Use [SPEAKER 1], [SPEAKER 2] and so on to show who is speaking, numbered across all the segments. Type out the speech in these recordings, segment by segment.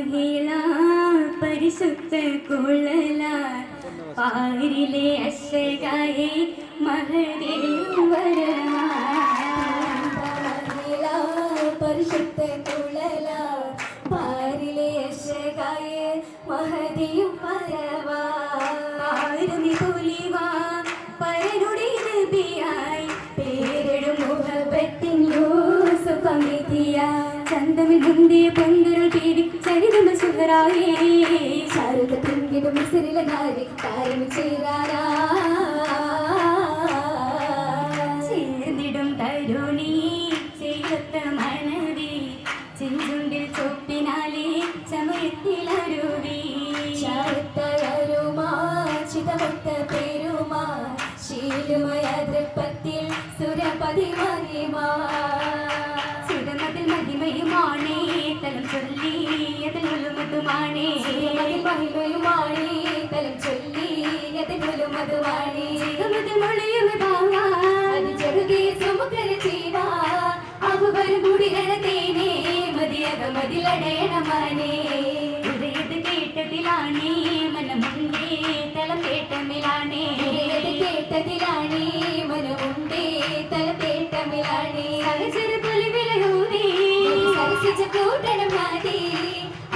[SPEAKER 1] മഹിള പരിശുദ്ധ കുളല. പാരിലെ അശകായി
[SPEAKER 2] പരിശുദ്ധ കുളല പാരിലെ യശകായ മഹതിയും
[SPEAKER 1] പൊലിവാ പരനുടെ
[SPEAKER 2] പേരിടും മുഹബത്തിൻ യൂസുഫമിതിയ
[SPEAKER 1] ചന്തമിൽ മുന്തിയ പേടി ചരിതമ സുഹറായേ
[SPEAKER 2] ശാരദ നാരി താരം ചേരാരാ
[SPEAKER 1] ചേർന്നിടും തരുണി ചെയ്യത്ത മണവി. ചെഞ്ചുണ്ടിൽ ചൊപ്പിനാലേ ചമയത്തിലരുവി കേട്ടതിലാണേ മനമുണ്ടേ
[SPEAKER 2] തലത്തേട്ടമിലാണേ
[SPEAKER 1] സഹചര പൊലിവിലൂതേ
[SPEAKER 2] സരസിച്ച കൂട്ടണം മാതി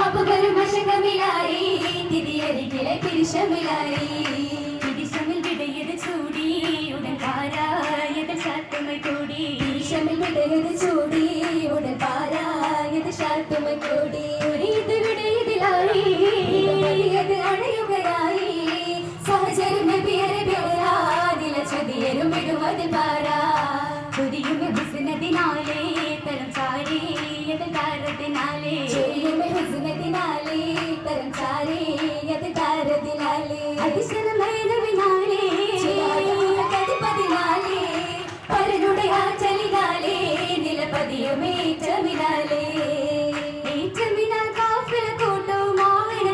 [SPEAKER 2] അപകര മശകമിലായി തിരിയരികിലെ പിരിശമിലായി
[SPEAKER 1] വിടയത് ചൂടി ഉടൻ കാരായത് ശാത്തമൈ കൂടി.
[SPEAKER 2] പിരിശമിൽ ചൂടി ഉടൻ പാരായത് ശാത്തുമ കൂടി.
[SPEAKER 1] ഇത് വിടയതിലായി
[SPEAKER 2] ചെയ്യുമെ ഹുസ്നത്തിനാലേ. തരം ചാരേയത് താരത്തിനാലേ.
[SPEAKER 1] അതിശരമൈനവിനാലേ
[SPEAKER 2] കതിപ്പതിനാലേ പരനുടെ ആ ചലിനാലേ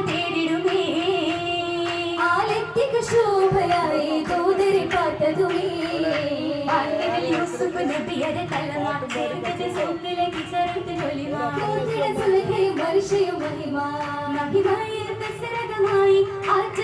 [SPEAKER 1] തേടിടുമേ.
[SPEAKER 2] ആലത്തിക്ക് ശോഭയായി ദൂതരി പാട്ടതുമേ.
[SPEAKER 1] യൂസുഫ് നബിയരെ തലമാ ചെറുക്കത്തെ സൗക്കിലേക്ക്
[SPEAKER 2] ಹೊಲಿವಾ
[SPEAKER 1] ಸುಲಹೆ ವರ್ಷಯ ಮಹಿಮಾ ಮಹಿಮಾಯ ದಸರದ ಮಾಯಿ
[SPEAKER 2] ಆಚ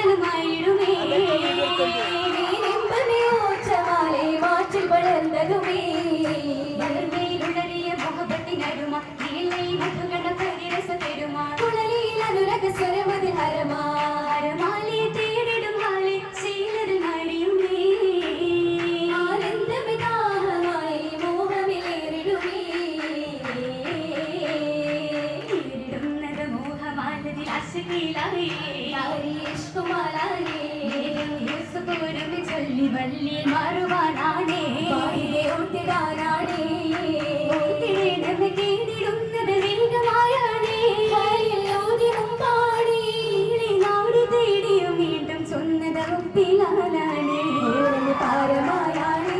[SPEAKER 2] പാരമായാണേ.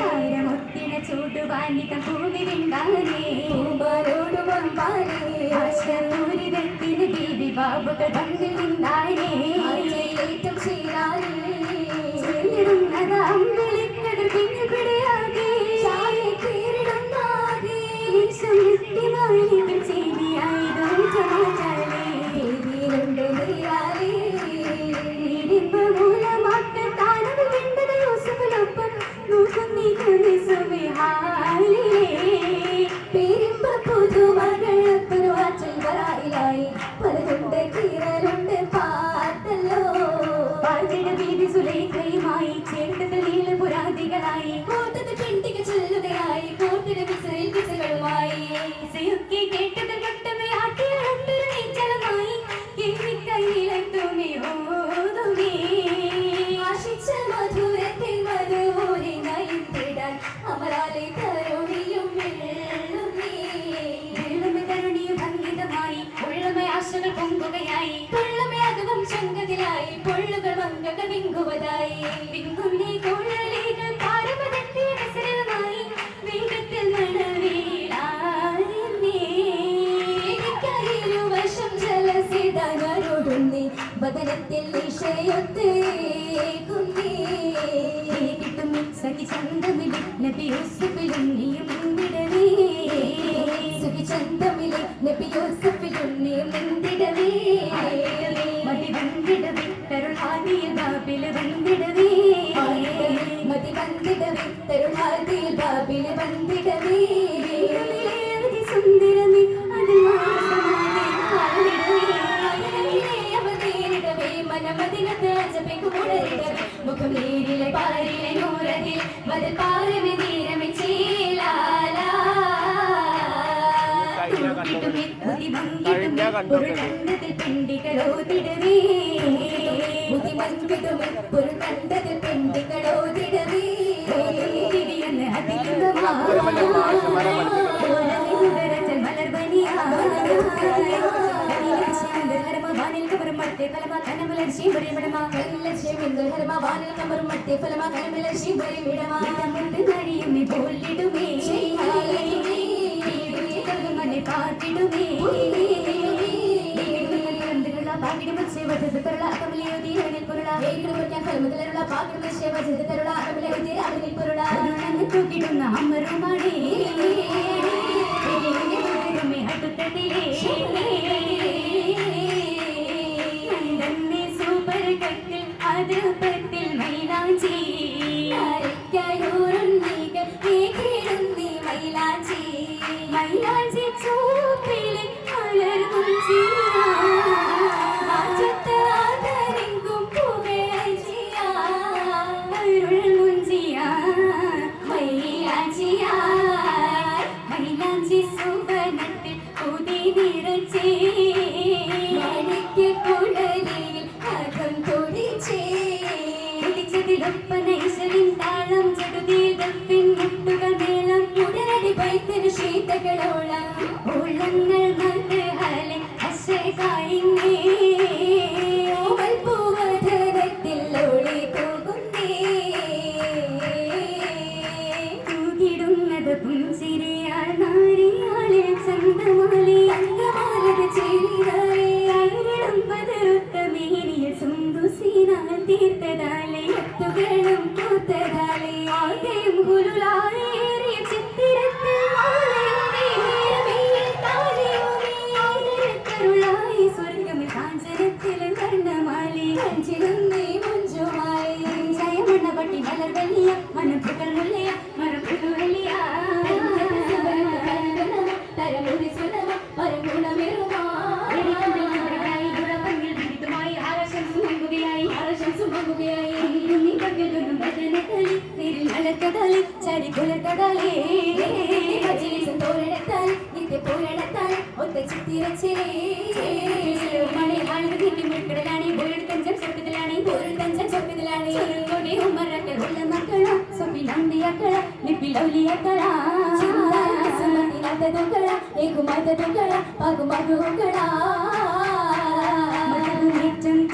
[SPEAKER 1] താരമൊത്തിന ചൂടുവാനിതം ഭൂമിരുണ്ടാനേ
[SPEAKER 2] പൂമ്പാരോട് വമ്പാനേ
[SPEAKER 1] ആശ്രമൂരിതത്തിന് ബീവി ബാബുകൾ തമ്മിൽ നിന്നാനേ പാചക സുലൈഖയുമായി ചേർത്തത് നീലപുരാതികളായി
[SPEAKER 2] കോട്ടത് പിണ്ടിക ചൊല്ലുകയായി കോട്ടിട വിസറിൽ വിസകളുമായി.
[SPEAKER 1] ഇസയൊക്കെ കേട്ടത് കട്ടമേ ആട്ടിയാളൊട്ടൊരു നീച്ചലമായി എന്നിക്കയിലും തുമി ഓതുമി
[SPEAKER 2] ആശിച്ച മധുരത്തിൽ മധുവൂരി നയിത്തിടാൻ അമരാലെ കുന്നി
[SPEAKER 1] കിട്ടും സഖി ചന്തമിൽ നബി യൂസുഫിലും നീയും മുന്നിടവേ
[SPEAKER 2] സുഖി ചന്തമിലെ കൂടരിടവേ മുഖം നേരിലെ പാരിലെ നൂറതിൽ ബദൽ പാരമെ തീരമെ ചേലാലാ
[SPEAKER 1] പിണ്ടികളോതിടവേ.
[SPEAKER 2] ബുദ്ധിമന്തിടുമേ ഒരു കണ്ടതിൽ പെണ്ടികളോതിടവേ
[SPEAKER 1] തിരിയെന്ന് അതിലുഗമാ. ഓലമിനുദരജൽ മലർവനിയായി. ശിവന്തരമ വാനിൽ കവറും മറ്റേ ഫലമാ കനമലർ ശിവരിമടമാ. ഇതമുണ്ട് കഴിയുമേ പോലിടുമേ. കരുമനെ പാട്ടിടുമേ. കണ്ടുള്ള പാട്ടിടുമ്പോൾ ശിവജത് കരുള കമലിയോതി ഹരണിൽ പൊരുള. കരുണങ്ങ് തൂക്കിടുന്ന അമരുമാണേ. കരുമേ അടുത്തതിലേ. കട്ടിൽ അത്
[SPEAKER 2] തുകളും പൂത്തതാലേ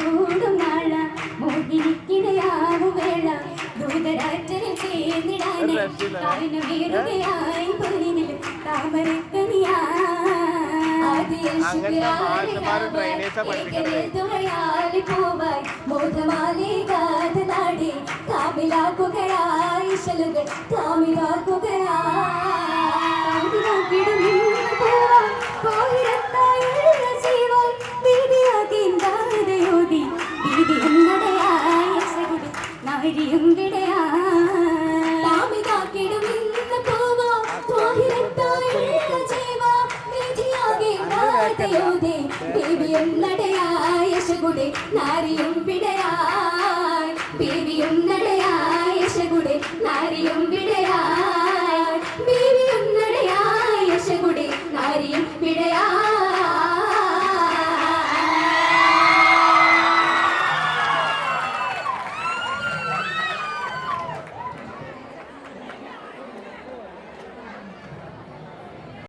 [SPEAKER 1] കൂടും നാള മോഹിനിക്കിടയാകും വേള വീറുകയായി പൊലിനിൽ താമരക്കനിയാ
[SPEAKER 3] അങ്ങനത്തെ മാഷന്മാര് ട്രെയിനേഴ്സാ പഠിപ്പിക്കണത്.
[SPEAKER 2] പോവായി മോഹമാലി കാതനാടി കാമിലാക്കുകയായി കാമിലാക്കുകയായി ദേവിയും നടയായ നാരിയും പിടയായി പിരിയും നടയായ നാരിയും പിടയായി